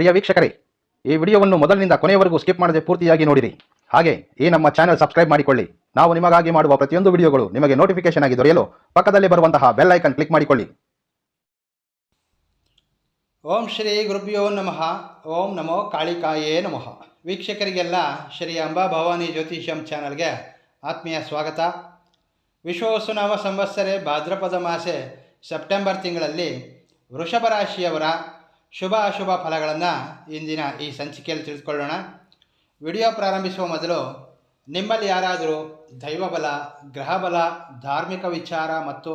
ಪ್ರಿಯ ವೀಕ್ಷಕರೇ, ಈ ವಿಡಿಯೋವನ್ನು ಮೊದಲಿನಿಂದ ಕೊನೆಯವರೆಗೂ ಸ್ಕಿಪ್ ಮಾಡದೆ ಪೂರ್ತಿಯಾಗಿ ನೋಡಿರಿ. ಹಾಗೆ, ಈ ನಮ್ಮ ಚಾನೆಲ್ ಸಬ್ಸ್ಕ್ರೈಬ್ ಮಾಡಿಕೊಳ್ಳಿ. ನಾವು ನಿಮಗಾಗಿ ಮಾಡುವ ಪ್ರತಿಯೊಂದು ವಿಡಿಯೋಗಳು ನಿಮಗೆ ನೋಟಿಫಿಕೇಶನ್ ಆಗಿ ದೊರೆಯಲು ಪಕ್ಕದಲ್ಲಿ ಬರುವಂತಹ ಬೆಲ್ ಐಕನ್ ಕ್ಲಿಕ್ ಮಾಡಿಕೊಳ್ಳಿ. ಓಂ ಶ್ರೀ ಗುರುಭ್ಯೋ ನಮಃ. ಓಂ ನಮೋ ಕಾಳಿಕಾಯೇ ನಮಃ. ವೀಕ್ಷಕರಿಗೆಲ್ಲ ಶ್ರೀ ಅಂಬಾ ಭವಾನಿ ಜ್ಯೋತಿಷ್ಯಂ ಚಾನಲ್ಗೆ ಆತ್ಮೀಯ ಸ್ವಾಗತ. ವಿಶ್ವವಸುನಾಮ ಸಂವತ್ಸರೆ ಭಾದ್ರಪದ ಮಾಸೆ ಸೆಪ್ಟೆಂಬರ್ ತಿಂಗಳಲ್ಲಿ ವೃಷಭ ರಾಶಿಯವರ ಶುಭ ಅಶುಭ ಫಲಗಳನ್ನು ಇಂದಿನ ಈ ಸಂಚಿಕೆಯಲ್ಲಿ ತಿಳಿದುಕೊಳ್ಳೋಣ. ವಿಡಿಯೋ ಪ್ರಾರಂಭಿಸುವ ಮೊದಲು ನಿಮ್ಮಲ್ಲಿ ಯಾರಾದರೂ ದೈವಬಲ, ಗ್ರಹಬಲ, ಧಾರ್ಮಿಕ ವಿಚಾರ ಮತ್ತು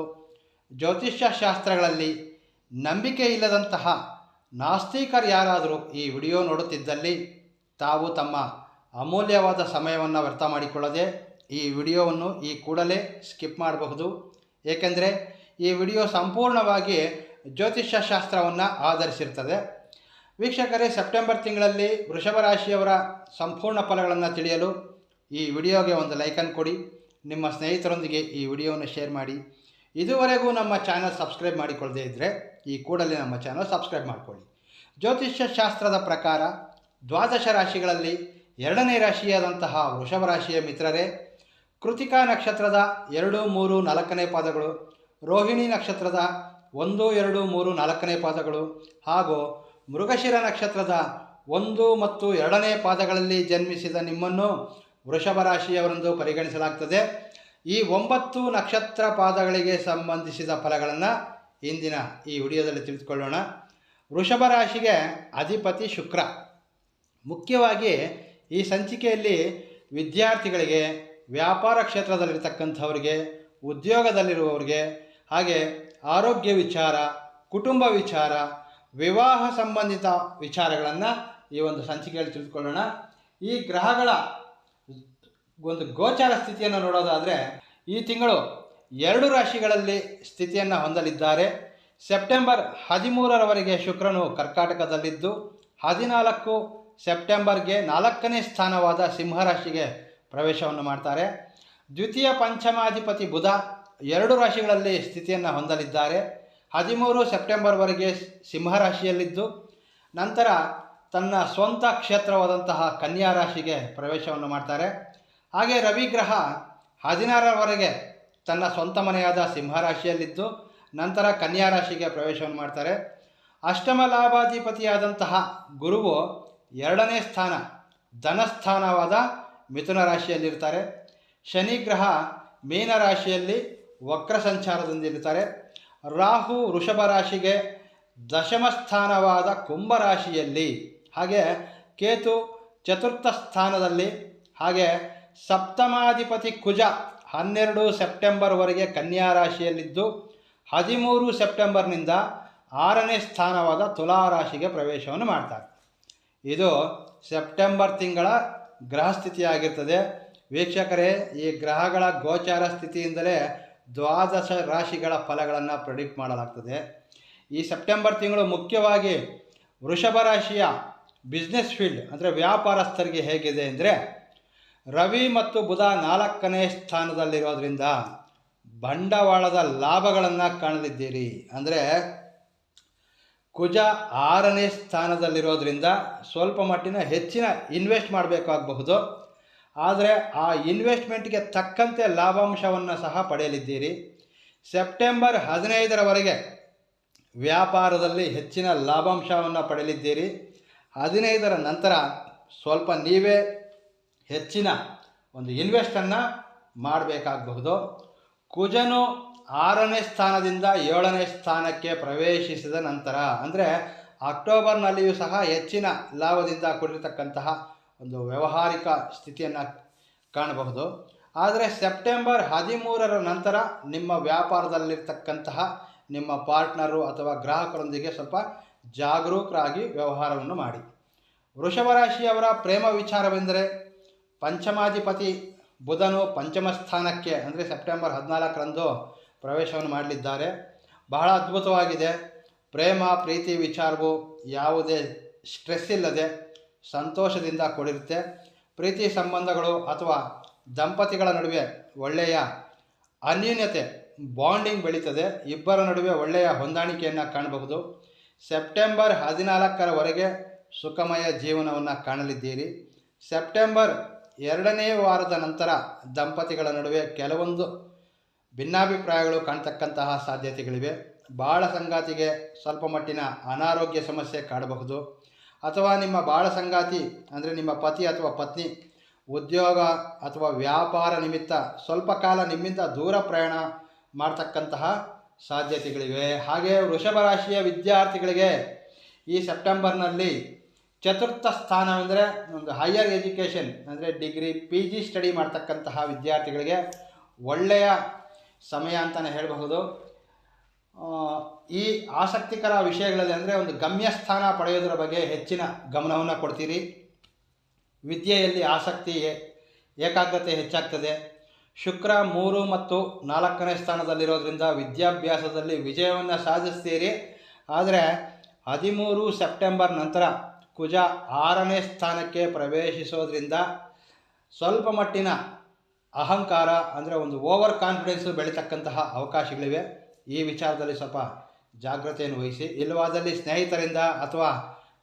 ಜ್ಯೋತಿಷ್ಯ ಶಾಸ್ತ್ರಗಳಲ್ಲಿ ನಂಬಿಕೆ ಇಲ್ಲದಂತಹ ನಾಸ್ತಿಕರು ಯಾರಾದರೂ ಈ ವಿಡಿಯೋ ನೋಡುತ್ತಿದ್ದಲ್ಲಿ ತಾವು ತಮ್ಮ ಅಮೂಲ್ಯವಾದ ಸಮಯವನ್ನು ವ್ಯರ್ಥ ಮಾಡಿಕೊಳ್ಳದೆ ಈ ವಿಡಿಯೋವನ್ನು ಈ ಕೂಡಲೇ ಸ್ಕಿಪ್ ಮಾಡಬಹುದು. ಏಕೆಂದರೆ ಈ ವಿಡಿಯೋ ಸಂಪೂರ್ಣವಾಗಿ ಜ್ಯೋತಿಷ್ಯ ಶಾಸ್ತ್ರವನ್ನು ಆಧರಿಸಿರ್ತದೆ ವೀಕ್ಷಕರೇ, ಸೆಪ್ಟೆಂಬರ್ ತಿಂಗಳಲ್ಲಿ ವೃಷಭ ರಾಶಿಯವರ ಸಂಪೂರ್ಣ ಫಲಗಳನ್ನು ತಿಳಿಯಲು ಈ ವಿಡಿಯೋಗೆ ಒಂದು ಲೈಕನ್ ಕೊಡಿ. ನಿಮ್ಮ ಸ್ನೇಹಿತರೊಂದಿಗೆ ಈ ವಿಡಿಯೋವನ್ನು ಶೇರ್ ಮಾಡಿ. ಇದುವರೆಗೂ ನಮ್ಮ ಚಾನಲ್ ಸಬ್ಸ್ಕ್ರೈಬ್ ಮಾಡಿಕೊಳ್ಳದೇ ಇದ್ದರೆ ಈ ಕೂಡಲೇ ನಮ್ಮ ಚಾನಲ್ ಸಬ್ಸ್ಕ್ರೈಬ್ ಮಾಡಿಕೊಳ್ಳಿ. ಜ್ಯೋತಿಷ್ಯ ಶಾಸ್ತ್ರದ ಪ್ರಕಾರ ದ್ವಾದಶ ರಾಶಿಗಳಲ್ಲಿ ಎರಡನೇ ರಾಶಿಯಾದಂತಹ ವೃಷಭ ರಾಶಿಯ ಮಿತ್ರರೇ, ಕೃತಿಕಾ ನಕ್ಷತ್ರದ ಎರಡು, ಮೂರು, ನಾಲ್ಕನೇ ಪಾದಗಳು, ರೋಹಿಣಿ ನಕ್ಷತ್ರದ ಒಂದು, ಎರಡು, ಮೂರು, ನಾಲ್ಕನೇ ಪಾದಗಳು. ಹಾಗೂ ಮೃಗಶಿರ ನಕ್ಷತ್ರದ ಒಂದು ಮತ್ತು ಎರಡನೇ ಪಾದಗಳಲ್ಲಿ ಜನ್ಮಿಸಿದ ನಿಮ್ಮನ್ನು ವೃಷಭ ರಾಶಿಯವರೆಂದು ಪರಿಗಣಿಸಲಾಗ್ತದೆ. ಈ ಒಂಬತ್ತು ನಕ್ಷತ್ರ ಪಾದಗಳಿಗೆ ಸಂಬಂಧಿಸಿದ ಫಲಗಳನ್ನು ಇಂದಿನ ಈ ವಿಡಿಯೋದಲ್ಲಿ ತಿಳಿದುಕೊಳ್ಳೋಣ. ವೃಷಭ ರಾಶಿಗೆ ಅಧಿಪತಿ ಶುಕ್ರ. ಮುಖ್ಯವಾಗಿ ಈ ಸಂಚಿಕೆಯಲ್ಲಿ ವಿದ್ಯಾರ್ಥಿಗಳಿಗೆ ವ್ಯಾಪಾರ ಕ್ಷೇತ್ರದಲ್ಲಿರ್ತಕ್ಕಂಥವ್ರಿಗೆ, ಉದ್ಯೋಗದಲ್ಲಿರುವವರಿಗೆ ಹಾಗೆ ಆರೋಗ್ಯ ವಿಚಾರ, ಕುಟುಂಬ ವಿಚಾರ, ವಿವಾಹ ಸಂಬಂಧಿತ ವಿಚಾರಗಳನ್ನು ಈ ಒಂದು ಸಂಚಿಕೆಯಲ್ಲಿ ತಿಳಿದುಕೊಳ್ಳೋಣ. ಈ ಗ್ರಹಗಳ ಒಂದು ಗೋಚಾರ ಸ್ಥಿತಿಯನ್ನು ನೋಡೋದಾದರೆ ಈ ತಿಂಗಳು ಎರಡು ರಾಶಿಗಳಲ್ಲಿ ಸ್ಥಿತಿಯನ್ನು ಹೊಂದಲಿದ್ದಾರೆ. ಸೆಪ್ಟೆಂಬರ್ ಹದಿಮೂರರವರೆಗೆ ಶುಕ್ರನು ಕರ್ಕಾಟಕದಲ್ಲಿದ್ದು, ಹದಿನಾಲ್ಕು ಸೆಪ್ಟೆಂಬರ್ಗೆ ನಾಲ್ಕನೇ ಸ್ಥಾನವಾದ ಸಿಂಹರಾಶಿಗೆ ಪ್ರವೇಶವನ್ನು ಮಾಡ್ತಾರೆ. ದ್ವಿತೀಯ ಪಂಚಮಾಧಿಪತಿ ಬುಧ ಎರಡು ರಾಶಿಗಳಲ್ಲಿ ಸ್ಥಿತಿಯನ್ನು ಹೊಂದಲಿದ್ದಾರೆ. ಹದಿಮೂರು ಸೆಪ್ಟೆಂಬರ್ವರೆಗೆ ಸಿಂಹರಾಶಿಯಲ್ಲಿದ್ದು ನಂತರ ತನ್ನ ಸ್ವಂತ ಕ್ಷೇತ್ರವಾದಂತಹ ಕನ್ಯಾ ರಾಶಿಗೆ ಪ್ರವೇಶವನ್ನು ಮಾಡ್ತಾರೆ. ಹಾಗೆ ರವಿಗ್ರಹ ಹದಿನಾರರವರೆಗೆ ತನ್ನ ಸ್ವಂತ ಮನೆಯಾದ ಸಿಂಹರಾಶಿಯಲ್ಲಿದ್ದು ನಂತರ ಕನ್ಯಾ ರಾಶಿಗೆ ಪ್ರವೇಶವನ್ನು ಮಾಡ್ತಾರೆ. ಅಷ್ಟಮ ಲಾಭಾಧಿಪತಿಯಾದಂತಹ ಗುರುವು ಎರಡನೇ ಸ್ಥಾನ ಧನಸ್ಥಾನವಾದ ಮಿಥುನ ರಾಶಿಯಲ್ಲಿರ್ತಾರೆ. ಶನಿಗ್ರಹ ಮೀನ ರಾಶಿಯಲ್ಲಿ ವಕ್ರ ಸಂಚಾರದಿಂದಿರ್ತಾರೆ ರಾಹು ವೃಷಭ ರಾಶಿಗೆ ದಶಮ ಸ್ಥಾನವಾದ ಕುಂಭ ರಾಶಿಯಲ್ಲಿ, ಹಾಗೆ ಕೇತು ಚತುರ್ಥ ಸ್ಥಾನದಲ್ಲಿ, ಹಾಗೆ ಸಪ್ತಮಾಧಿಪತಿ ಕುಜ ಹನ್ನೆರಡು ಸೆಪ್ಟೆಂಬರ್ವರೆಗೆ ಕನ್ಯಾ ರಾಶಿಯಲ್ಲಿದ್ದು, ಹದಿಮೂರು ಸೆಪ್ಟೆಂಬರ್ನಿಂದ ಆರನೇ ಸ್ಥಾನವಾದ ತುಲಾ ರಾಶಿಗೆ ಪ್ರವೇಶವನ್ನು ಮಾಡ್ತಾರೆ. ಇದು ಸೆಪ್ಟೆಂಬರ್ ತಿಂಗಳ ಗ್ರಹ ಸ್ಥಿತಿಯಾಗಿರ್ತದೆ. ವೀಕ್ಷಕರೇ, ಈ ಗ್ರಹಗಳ ಗೋಚಾರ ಸ್ಥಿತಿಯಿಂದಲೇ ದ್ವಾದಶ ರಾಶಿಗಳ ಫಲಗಳನ್ನು ಪ್ರೆಡಿಕ್ಟ್ ಮಾಡಲಾಗ್ತದೆ. ಈ ಸೆಪ್ಟೆಂಬರ್ ತಿಂಗಳು ಮುಖ್ಯವಾಗಿ ವೃಷಭ ರಾಶಿಯ ಬಿಸ್ನೆಸ್ ಫೀಲ್ಡ್ ಅಂದರೆ ವ್ಯಾಪಾರಸ್ಥರಿಗೆ ಹೇಗಿದೆ ಅಂದರೆ ರವಿ ಮತ್ತು ಬುಧ ನಾಲ್ಕನೇ ಸ್ಥಾನದಲ್ಲಿರೋದ್ರಿಂದ ಬಂಡವಾಳದ ಲಾಭಗಳನ್ನು ಕಾಣಲಿದ್ದೀರಿ. ಅಂದರೆ ಕುಜ ಆರನೇ ಸ್ಥಾನದಲ್ಲಿರೋದ್ರಿಂದ ಸ್ವಲ್ಪ ಮಟ್ಟಿನ ಹೆಚ್ಚಿನ ಇನ್ವೆಸ್ಟ್ ಮಾಡಬೇಕಾಗಬಹುದು. ಆದರೆ ಆ ಇನ್ವೆಸ್ಟ್ಮೆಂಟ್ಗೆ ತಕ್ಕಂತೆ ಲಾಭಾಂಶವನ್ನು ಸಹ ಪಡೆಯಲಿದ್ದೀರಿ. ಸೆಪ್ಟೆಂಬರ್ ಹದಿನೈದರವರೆಗೆ ವ್ಯಾಪಾರದಲ್ಲಿ ಹೆಚ್ಚಿನ ಲಾಭಾಂಶವನ್ನು ಪಡೆಯಲಿದ್ದೀರಿ. ಹದಿನೈದರ ನಂತರ ಸ್ವಲ್ಪ ನೀವೇ ಹೆಚ್ಚಿನ ಒಂದು ಇನ್ವೆಸ್ಟನ್ನು ಮಾಡಬೇಕಾಗಬಹುದು. ಕುಜನು ಆರನೇ ಸ್ಥಾನದಿಂದ ಏಳನೇ ಸ್ಥಾನಕ್ಕೆ ಪ್ರವೇಶಿಸಿದ ನಂತರ, ಅಂದರೆ ಅಕ್ಟೋಬರ್ನಲ್ಲಿಯೂ ಸಹ ಹೆಚ್ಚಿನ ಲಾಭದಿಂದ ಕೂಡಿರತಕ್ಕಂತಹ ಒಂದು ವ್ಯಾವಹಾರಿಕ ಸ್ಥಿತಿಯನ್ನು ಕಾಣಬಹುದು. ಆದರೆ ಸೆಪ್ಟೆಂಬರ್ ಹದಿಮೂರರ ನಂತರ ನಿಮ್ಮ ವ್ಯಾಪಾರದಲ್ಲಿರ್ತಕ್ಕಂತಹ ನಿಮ್ಮ ಪಾರ್ಟ್ನರು ಅಥವಾ ಗ್ರಾಹಕರೊಂದಿಗೆ ಸ್ವಲ್ಪ ಜಾಗರೂಕರಾಗಿ ವ್ಯವಹಾರವನ್ನು ಮಾಡಿ. ವೃಷಭ ರಾಶಿಯವರ ಪ್ರೇಮ ವಿಚಾರವೆಂದರೆ ಪಂಚಮಾಧಿಪತಿ ಬುಧನು ಪಂಚಮ ಸ್ಥಾನಕ್ಕೆ ಅಂದರೆ ಸೆಪ್ಟೆಂಬರ್ ಹದಿನಾಲ್ಕರಂದು ಪ್ರವೇಶವನ್ನು ಮಾಡಲಿದ್ದಾರೆ. ಬಹಳ ಅದ್ಭುತವಾಗಿದೆ. ಪ್ರೇಮ, ಪ್ರೀತಿ ವಿಚಾರವು ಯಾವುದೇ ಸ್ಟ್ರೆಸ್ ಇಲ್ಲದೆ ಸಂತೋಷದಿಂದ ಕೂಡಿರುತ್ತೆ. ಪ್ರೀತಿ ಸಂಬಂಧಗಳು ಅಥವಾ ದಂಪತಿಗಳ ನಡುವೆ ಒಳ್ಳೆಯ ಅನ್ಯೂನ್ಯತೆ, ಬಾಂಡಿಂಗ್ ಬೆಳೀತದೆ. ಇಬ್ಬರ ನಡುವೆ ಒಳ್ಳೆಯ ಹೊಂದಾಣಿಕೆಯನ್ನು ಕಾಣಬಹುದು. ಸೆಪ್ಟೆಂಬರ್ ಹದಿನಾಲ್ಕರವರೆಗೆ ಸುಖಮಯ ಜೀವನವನ್ನು ಕಾಣಲಿದ್ದೀರಿ. ಸೆಪ್ಟೆಂಬರ್ ಎರಡನೇ ವಾರದ ನಂತರ ದಂಪತಿಗಳ ನಡುವೆ ಕೆಲವೊಂದು ಭಿನ್ನಾಭಿಪ್ರಾಯಗಳು ಕಾಣ್ತಕ್ಕಂತಹ ಸಾಧ್ಯತೆಗಳಿವೆ. ಬಾಳ ಸಂಗಾತಿಗೆ ಸ್ವಲ್ಪ ಮಟ್ಟಿನ ಅನಾರೋಗ್ಯ ಸಮಸ್ಯೆ ಕಾಡಬಹುದು. ಅಥವಾ ನಿಮ್ಮ ಬಾಳ ಸಂಗಾತಿ ಅಂದರೆ ನಿಮ್ಮ ಪತಿ ಅಥವಾ ಪತ್ನಿ, ಉದ್ಯೋಗ ಅಥವಾ ವ್ಯಾಪಾರ ನಿಮಿತ್ತ ಸ್ವಲ್ಪ ಕಾಲ ನಿಮ್ಮಿಂದ ದೂರ ಪ್ರಯಾಣ ಮಾಡ್ತಕ್ಕಂತಹ ಸಾಧ್ಯತೆಗಳಿವೆ. ಹಾಗೆ ವೃಷಭ ರಾಶಿಯ ವಿದ್ಯಾರ್ಥಿಗಳಿಗೆ ಈ ಸೆಪ್ಟೆಂಬರ್ನಲ್ಲಿ ಚತುರ್ಥ ಸ್ಥಾನವೆಂದರೆ ಒಂದು ಹೈಯರ್ ಎಜುಕೇಷನ್ ಅಂದರೆ ಡಿಗ್ರಿ ಪಿ ಜಿ ಸ್ಟಡಿ ಮಾಡ್ತಕ್ಕಂತಹ ವಿದ್ಯಾರ್ಥಿಗಳಿಗೆ ಒಳ್ಳೆಯ ಸಮಯ ಅಂತಲೇ ಹೇಳಬಹುದು. ಈ ಆಸಕ್ತಿಕರ ವಿಷಯಗಳಲ್ಲಿ ಅಂದರೆ ಒಂದು ಗಮ್ಯಸ್ಥಾನ ಪಡೆಯೋದರ ಬಗ್ಗೆ ಹೆಚ್ಚಿನ ಗಮನವನ್ನು ಕೊಡ್ತೀರಿ. ವಿದ್ಯೆಯಲ್ಲಿ ಆಸಕ್ತಿ ಏಕಾಗ್ರತೆ ಹೆಚ್ಚಾಗ್ತದೆ. ಶುಕ್ರ ಮೂರು ಮತ್ತು ನಾಲ್ಕನೇ ಸ್ಥಾನದಲ್ಲಿರೋದ್ರಿಂದ ವಿದ್ಯಾಭ್ಯಾಸದಲ್ಲಿ ವಿಜಯವನ್ನು ಸಾಧಿಸ್ತೀರಿ. ಆದರೆ ಹದಿಮೂರು ಸೆಪ್ಟೆಂಬರ್ ನಂತರ ಕುಜ ಆರನೇ ಸ್ಥಾನಕ್ಕೆ ಪ್ರವೇಶಿಸೋದ್ರಿಂದ ಸ್ವಲ್ಪ ಮಟ್ಟಿನ ಅಹಂಕಾರ ಅಂದರೆ ಒಂದು ಓವರ್ ಕಾನ್ಫಿಡೆನ್ಸು ಬೆಳೀತಕ್ಕಂತಹ ಅವಕಾಶಗಳಿವೆ. ಈ ವಿಚಾರದಲ್ಲಿ ಸ್ವಲ್ಪ ಜಾಗ್ರತೆಯನ್ನು ವಹಿಸಿ. ಇಲ್ಲವಾದಲ್ಲಿ ಸ್ನೇಹಿತರಿಂದ ಅಥವಾ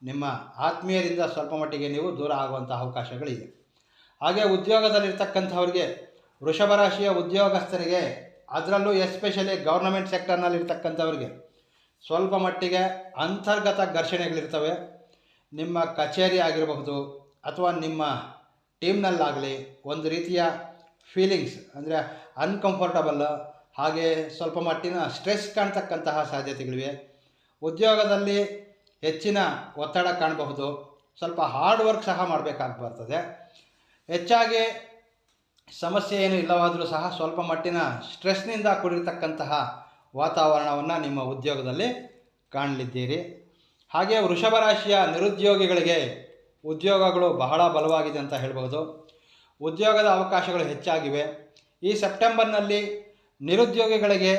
ನಿಮ್ಮ ಆತ್ಮೀಯರಿಂದ ಸ್ವಲ್ಪ ಮಟ್ಟಿಗೆ ನೀವು ದೂರ ಆಗುವಂಥ ಅವಕಾಶಗಳಿದೆ ಹಾಗೆ ಉದ್ಯೋಗದಲ್ಲಿರ್ತಕ್ಕಂಥವ್ರಿಗೆ, ವೃಷಭ ರಾಶಿಯ ಉದ್ಯೋಗಸ್ಥರಿಗೆ, ಅದರಲ್ಲೂ ಎಸ್ಪೆಷಲಿ ಗೌರ್ನಮೆಂಟ್ ಸೆಕ್ಟರ್ನಲ್ಲಿರ್ತಕ್ಕಂಥವ್ರಿಗೆ ಸ್ವಲ್ಪ ಮಟ್ಟಿಗೆ ಅಂತರ್ಗತ ಘರ್ಷಣೆಗಳಿರ್ತವೆ. ನಿಮ್ಮ ಕಚೇರಿ ಆಗಿರಬಹುದು ಅಥವಾ ನಿಮ್ಮ ಟೀಮ್ನಲ್ಲಾಗಲಿ, ಒಂದು ರೀತಿಯ ಫೀಲಿಂಗ್ಸ್ ಅಂದರೆ ಅನ್ಕಂಫರ್ಟಬಲ್ ಹಾಗೆ ಸ್ವಲ್ಪ ಮಟ್ಟಿನ ಸ್ಟ್ರೆಸ್ ಕಾಣ್ತಕ್ಕಂತಹ ಸಾಧ್ಯತೆಗಳಿವೆ. ಉದ್ಯೋಗದಲ್ಲಿ ಹೆಚ್ಚಿನ ಒತ್ತಡ ಕಾಣಬಹುದು. ಸ್ವಲ್ಪ ಹಾರ್ಡ್ ವರ್ಕ್ ಸಹ ಮಾಡಬೇಕಾಗಿ ಬರ್ತದೆ. ಹೆಚ್ಚಾಗಿ ಸಮಸ್ಯೆ ಏನು ಇಲ್ಲವಾದರೂ ಸಹ ಸ್ವಲ್ಪ ಮಟ್ಟಿನ ಸ್ಟ್ರೆಸ್ನಿಂದ ಕೂಡಿರ್ತಕ್ಕಂತಹ ವಾತಾವರಣವನ್ನು ನಿಮ್ಮ ಉದ್ಯೋಗದಲ್ಲಿ ಕಾಣಲಿದ್ದೀರಿ. ಹಾಗೆ ವೃಷಭ ರಾಶಿಯ ನಿರುದ್ಯೋಗಿಗಳಿಗೆ ಉದ್ಯೋಗಗಳು ಬಹಳ ಬಲವಾಗಿದೆ ಅಂತ ಹೇಳ್ಬೋದು ಉದ್ಯೋಗದ ಅವಕಾಶಗಳು ಹೆಚ್ಚಾಗಿವೆ. ಈ ಸೆಪ್ಟೆಂಬರ್ನಲ್ಲಿ ನಿರುದ್ಯೋಗಿಗಳಿಗೆ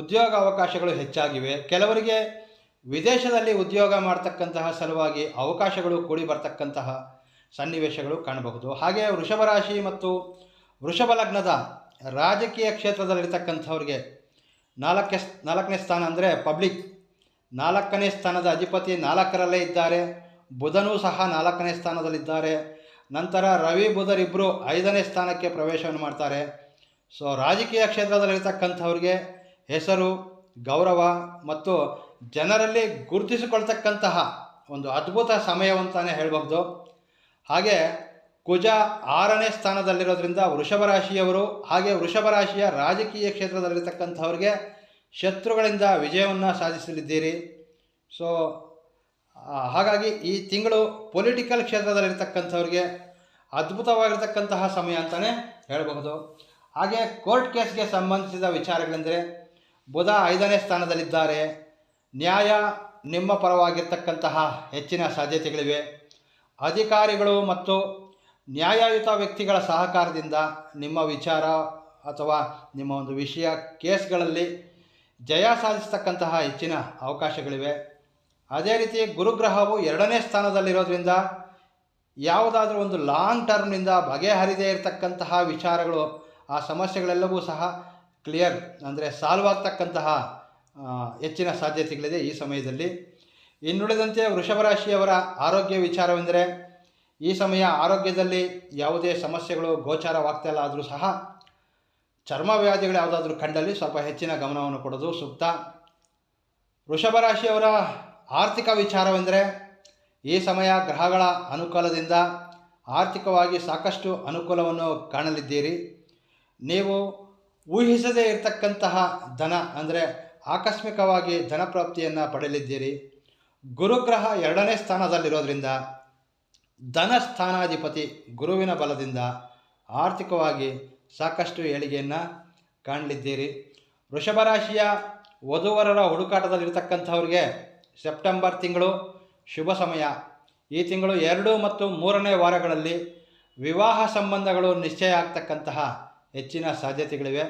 ಉದ್ಯೋಗ ಅವಕಾಶಗಳು ಹೆಚ್ಚಾಗಿವೆ. ಕೆಲವರಿಗೆ ವಿದೇಶದಲ್ಲಿ ಉದ್ಯೋಗ ಮಾಡ್ತಕ್ಕಂತಹ ಸಲುವಾಗಿ ಅವಕಾಶಗಳು ಕೂಡಿ ಬರ್ತಕ್ಕಂತಹ ಸನ್ನಿವೇಶಗಳು ಕಾಣಬಹುದು. ಹಾಗೆ ವೃಷಭ ರಾಶಿ ಮತ್ತು ವೃಷಭ ಲಗ್ನದ ರಾಜಕೀಯ ಕ್ಷೇತ್ರದಲ್ಲಿರ್ತಕ್ಕಂಥವ್ರಿಗೆ ನಾಲ್ಕನೇ ನಾಲ್ಕನೇ ಸ್ಥಾನ ಅಂದರೆ ಪಬ್ಲಿಕ್. ನಾಲ್ಕನೇ ಸ್ಥಾನದ ಅಧಿಪತಿ ನಾಲ್ಕರಲ್ಲೇ ಇದ್ದಾರೆ. ಬುಧನೂ ಸಹ ನಾಲ್ಕನೇ ಸ್ಥಾನದಲ್ಲಿದ್ದಾರೆ. ನಂತರ ರವಿ ಬುಧರಿಬ್ಬರು ಐದನೇ ಸ್ಥಾನಕ್ಕೆ ಪ್ರವೇಶವನ್ನು ಮಾಡ್ತಾರೆ. ಸೊ ರಾಜಕೀಯ ಕ್ಷೇತ್ರದಲ್ಲಿರ್ತಕ್ಕಂಥವ್ರಿಗೆ ಹೆಸರು, ಗೌರವ ಮತ್ತು ಜನರಲ್ಲಿ ಗುರುತಿಸಿಕೊಳ್ತಕ್ಕಂತಹ ಒಂದು ಅದ್ಭುತ ಸಮಯ ಅಂತಲೇ ಹೇಳಬಹುದು. ಹಾಗೆ ಕುಜ ಆರನೇ ಸ್ಥಾನದಲ್ಲಿರೋದ್ರಿಂದ ವೃಷಭ ರಾಶಿಯವರು ಹಾಗೆ ವೃಷಭ ರಾಶಿಯ ರಾಜಕೀಯ ಕ್ಷೇತ್ರದಲ್ಲಿರ್ತಕ್ಕಂಥವ್ರಿಗೆ ಶತ್ರುಗಳಿಂದ ವಿಜಯವನ್ನು ಸಾಧಿಸಲಿದ್ದೀರಿ. ಸೊ ಹಾಗಾಗಿ ಈ ತಿಂಗಳು ಪೊಲಿಟಿಕಲ್ ಕ್ಷೇತ್ರದಲ್ಲಿರ್ತಕ್ಕಂಥವ್ರಿಗೆ ಅದ್ಭುತವಾಗಿರ್ತಕ್ಕಂತಹ ಸಮಯ ಅಂತಲೇ ಹೇಳಬಹುದು. ಹಾಗೆ ಕೋರ್ಟ್ ಕೇಸ್ಗೆ ಸಂಬಂಧಿಸಿದ ವಿಚಾರಗಳೆಂದರೆ, ಬುಧ ಐದನೇ ಸ್ಥಾನದಲ್ಲಿದ್ದಾರೆ. ನ್ಯಾಯ ನಿಮ್ಮ ಪರವಾಗಿರ್ತಕ್ಕಂತಹ ಹೆಚ್ಚಿನ ಸಾಧ್ಯತೆಗಳಿವೆ. ಅಧಿಕಾರಿಗಳು ಮತ್ತು ನ್ಯಾಯಯುತ ವ್ಯಕ್ತಿಗಳ ಸಹಕಾರದಿಂದ ನಿಮ್ಮ ವಿಚಾರ ಅಥವಾ ನಿಮ್ಮ ಒಂದು ವಿಷಯ ಕೇಸ್ಗಳಲ್ಲಿ ಜಯ ಸಾಧಿಸ್ತಕ್ಕಂತಹ ಹೆಚ್ಚಿನ ಅವಕಾಶಗಳಿವೆ. ಅದೇ ರೀತಿ ಗುರುಗ್ರಹವು ಎರಡನೇ ಸ್ಥಾನದಲ್ಲಿರೋದ್ರಿಂದ ಯಾವುದಾದ್ರೂ ಒಂದು ಲಾಂಗ್ ಟರ್ಮ್ನಿಂದ ಬಗೆಹರಿದೇ ಇರತಕ್ಕಂತಹ ವಿಚಾರಗಳು ಆ ಸಮಸ್ಯೆಗಳೆಲ್ಲವೂ ಸಹ ಕ್ಲಿಯರ್ ಅಂದರೆ ಸಾಲ್ವ್ ಆಗ್ತಕ್ಕಂತಹ ಹೆಚ್ಚಿನ ಸಾಧ್ಯತೆಗಳಿದೆ ಈ ಸಮಯದಲ್ಲಿ. ಇನ್ನುಳಿದಂತೆ ವೃಷಭ ರಾಶಿಯವರ ಆರೋಗ್ಯ ವಿಚಾರವೆಂದರೆ, ಈ ಸಮಯ ಆರೋಗ್ಯದಲ್ಲಿ ಯಾವುದೇ ಸಮಸ್ಯೆಗಳು ಗೋಚಾರವಾಗ್ತಾ ಆದರೂ ಸಹ, ಚರ್ಮ ವ್ಯಾಧಿಗಳು ಯಾವುದಾದ್ರೂ ಕಂಡಲ್ಲಿ ಸ್ವಲ್ಪ ಹೆಚ್ಚಿನ ಗಮನವನ್ನು ಕೊಡೋದು ಸೂಕ್ತ. ವೃಷಭ ರಾಶಿಯವರ ಆರ್ಥಿಕ ವಿಚಾರವೆಂದರೆ, ಈ ಸಮಯ ಗ್ರಹಗಳ ಅನುಕೂಲದಿಂದ ಆರ್ಥಿಕವಾಗಿ ಸಾಕಷ್ಟು ಅನುಕೂಲವನ್ನು ಕಾಣಲಿದ್ದೀರಿ. ನೀವು ಊಹಿಸದೇ ಇರತಕ್ಕಂತಹ ಧನ ಅಂದರೆ ಆಕಸ್ಮಿಕವಾಗಿ ಧನಪ್ರಾಪ್ತಿಯನ್ನು ಪಡೆಯಲಿದ್ದೀರಿ. ಗುರುಗ್ರಹ ಎರಡನೇ ಸ್ಥಾನದಲ್ಲಿರೋದ್ರಿಂದ ಧನ ಸ್ಥಾನಾಧಿಪತಿ ಗುರುವಿನ ಬಲದಿಂದ ಆರ್ಥಿಕವಾಗಿ ಸಾಕಷ್ಟು ಏಳಿಗೆಯನ್ನು ಕಾಣಲಿದ್ದೀರಿ. ವೃಷಭ ರಾಶಿಯ ವಧುವರರ ಹುಡುಕಾಟದಲ್ಲಿರ್ತಕ್ಕಂಥವ್ರಿಗೆ ಸೆಪ್ಟೆಂಬರ್ ತಿಂಗಳು ಶುಭ ಸಮಯ. ಈ ತಿಂಗಳು ಎರಡು ಮತ್ತು ಮೂರನೇ ವಾರಗಳಲ್ಲಿ ವಿವಾಹ ಸಂಬಂಧಗಳು ನಿಶ್ಚಯ ಆಗ್ತಕ್ಕಂತಹ ಹೆಚ್ಚಿನ ಸಾಧ್ಯತೆಗಳಿವೆ.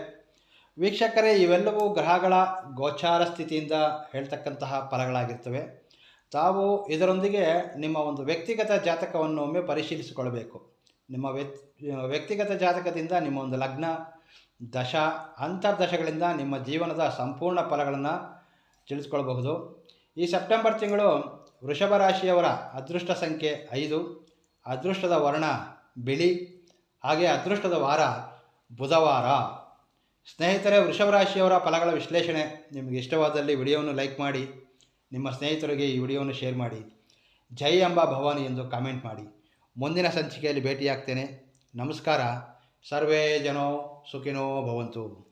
ವೀಕ್ಷಕರೇ, ಇವೆಲ್ಲವೂ ಗ್ರಹಗಳ ಗೋಚಾರ ಸ್ಥಿತಿಯಿಂದ ಹೇಳ್ತಕ್ಕಂತಹ ಫಲಗಳಾಗಿರ್ತವೆ. ತಾವು ಇದರೊಂದಿಗೆ ನಿಮ್ಮ ಒಂದು ವ್ಯಕ್ತಿಗತ ಜಾತಕವನ್ನು ಒಮ್ಮೆ ಪರಿಶೀಲಿಸಿಕೊಳ್ಬೇಕು ನಿಮ್ಮ ವ್ಯಕ್ ವ್ಯಕ್ತಿಗತ ಜಾತಕದಿಂದ ನಿಮ್ಮ ಒಂದು ಲಗ್ನ, ದಶ, ಅಂತರ್ದಶಗಳಿಂದ ನಿಮ್ಮ ಜೀವನದ ಸಂಪೂರ್ಣ ಫಲಗಳನ್ನು ತಿಳಿಸ್ಕೊಳ್ಬಹುದು. ಈ ಸೆಪ್ಟೆಂಬರ್ ತಿಂಗಳು ವೃಷಭ ರಾಶಿಯವರ ಅದೃಷ್ಟ ಸಂಖ್ಯೆ ಐದು. ಅದೃಷ್ಟದ ವರ್ಣ ಬಿಳಿ. ಹಾಗೆ ಅದೃಷ್ಟದ ವಾರ ಬುಧವಾರ. ಸ್ನೇಹಿತರೆ ವೃಷಭ ರಾಶಿಯವರ ಫಲಗಳ ವಿಶ್ಲೇಷಣೆ ನಿಮಗೆ ಇಷ್ಟವಾದಲ್ಲಿ ವಿಡಿಯೋವನ್ನು ಲೈಕ್ ಮಾಡಿ, ನಿಮ್ಮ ಸ್ನೇಹಿತರಿಗೆ ಈ ವಿಡಿಯೋವನ್ನು ಶೇರ್ ಮಾಡಿ, ಜೈ ಎಂಬ ಭವಾನಿ ಎಂದು ಕಾಮೆಂಟ್ ಮಾಡಿ. ಮುಂದಿನ ಸಂಚಿಕೆಯಲ್ಲಿ ಭೇಟಿಯಾಗ್ತೇನೆ. ನಮಸ್ಕಾರ. ಸರ್ವೇ ಜನೋ ಸುಖಿನೋ ಭವಂತು.